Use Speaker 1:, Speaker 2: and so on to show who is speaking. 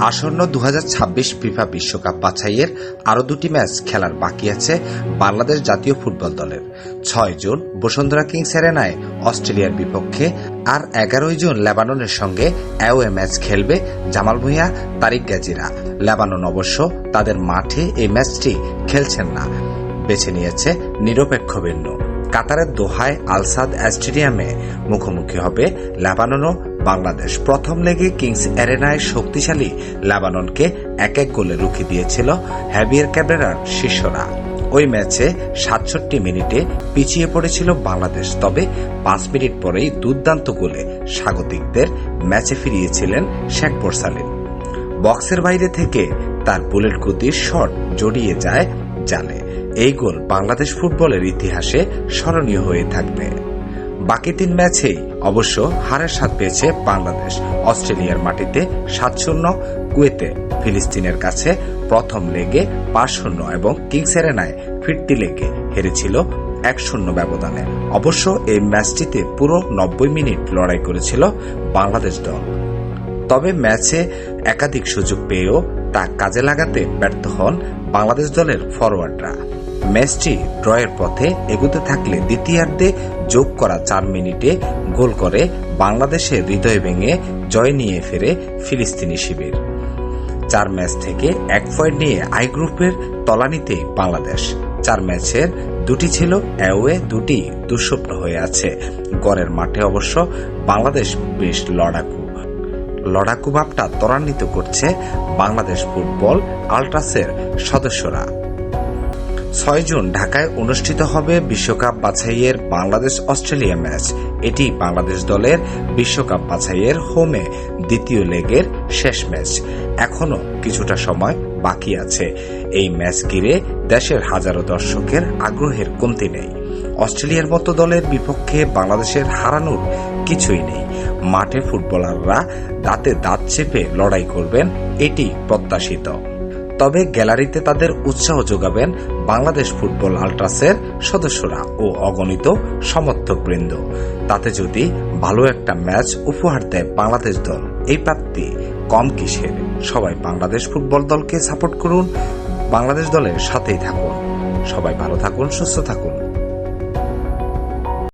Speaker 1: আসন্ন দু হাজার ছাব্বিশ ফিফা বিশ্বকাপ বাছাইয়ের আরও দুটি ম্যাচ খেলার বাকি আছে বাংলাদেশ জাতীয় ফুটবল দলের। ছয় জুন বসুন্ধরা কিংস অ্যারেনায় অস্ট্রেলিয়ার বিপক্ষে আর এগারোই জুন লেবাননের সঙ্গে অ্যাওয়ে ম্যাচ খেলবে জামাল ভুঁইয়া, তারিক গাজিরা। লেবানন অবশ্য তাদের মাঠে এই ম্যাচটি খেলছেন না। বেছে নিয়েছে নিরপেক্ষ ভিন্ন কাতারের দোহায় আলসাদ স্টেডিয়ামে মুখোমুখি হবে লেবানন ও বাংলাদেশ প্রথম লেগে কিংস অ্যারেনায় শক্তিশালী লেবাননকে এক এক গোলে রুখে দিয়েছিল হ্যাভিয়ার ক্যাবেরার শিষ্যরা। ওই ম্যাচে সাতষট্টি মিনিটে পিছিয়ে পড়েছিল বাংলাদেশ, তবে পাঁচ মিনিট পরেই দুর্দান্ত গোলে স্বাগতিকদের ম্যাচে ফিরিয়েছিলেন শেখ সালিম বক্সের বাইরে থেকে তার বুলেট গতির শট জড়িয়ে যায় জালে। এই গোল বাংলাদেশ ফুটবলের ইতিহাসে স্মরণীয় হয়ে থাকবে। বাকি তিন ম্যাচেই অবশ্য হারের স্বাদ পেয়েছে বাংলাদেশ। অস্ট্রেলিয়ার মাটিতে সাত শূন্য, কুয়েতে ফিলিস্তিনের কাছে প্রথম লেগে পাঁচ শূন্য এবং কিংস এরেনায় ফিরতি লেগে হেরেছিল এক শূন্য ব্যবধানে। অবশ্য এই ম্যাচটিতে পুরো নব্বই মিনিট লড়াই করেছিল বাংলাদেশ দল। তবে ম্যাচে একাধিক সুযোগ পেয়েও তা কাজে লাগাতে ব্যর্থ হন বাংলাদেশ দলের ফরওয়ার্ডরা ম্যাচটি ড্রয়ের পথে এগুতে থাকলে দ্বিতীয়ার্ধে যোগ করা চার মিনিটে গোল করে বাংলাদেশের হৃদয় ভেঙে জয় নিয়ে ফেরে ফিলিস্তিনি শিবির। চার ম্যাচ থেকে এক পয়েন্ট নিয়ে আই গ্রুপের তলানিতে বাংলাদেশ। চার ম্যাচের দুটি ছিল, অ্যাওয়ে দুটি দুঃস্বপ্ন হয়ে আছে। গড়ের মাঠে অবশ্য বাংলাদেশ বেশ লড়াকু। লড়াকু ভাবটা ত্বরান্বিত করছে বাংলাদেশ ফুটবল আল্ট্রাসের সদস্যরা। ছয় জুন ঢাকায় অনুষ্ঠিত হবে বিশ্বকাপ বাছাইয়ের বাংলাদেশ অস্ট্রেলিয়া ম্যাচ। এটি বাংলাদেশ দলের বিশ্বকাপ বাছাইয়ের হোমে দ্বিতীয় লেগের শেষ ম্যাচ। এখনও কিছুটা সময় বাকি আছে। এই ম্যাচ ঘিরে দেশের হাজারো দর্শকের আগ্রহের কমতি নেই। অস্ট্রেলিয়ার মতো দলের বিপক্ষে বাংলাদেশের হারানোর কিছুই নেই। মাঠে ফুটবলাররা দাঁতে দাঁত চেপে লড়াই করবেন, এটি প্রত্যাশিত। তবে গ্যালারিতে তাদের উৎসাহ যোগাবেন বাংলাদেশ ফুটবল আল্ট্রাসের সদস্যরা ও অগণিত সমর্থক বৃন্দ তাতে যদি ভালো একটা ম্যাচ উপহার দেয় বাংলাদেশ দল, এই প্রাপ্তি কম কিসের? সবাই বাংলাদেশ ফুটবল দলকে সাপোর্ট করুন, বাংলাদেশ দলের সাথেই থাকুন। সবাই ভালো থাকুন, সুস্থ থাকুন।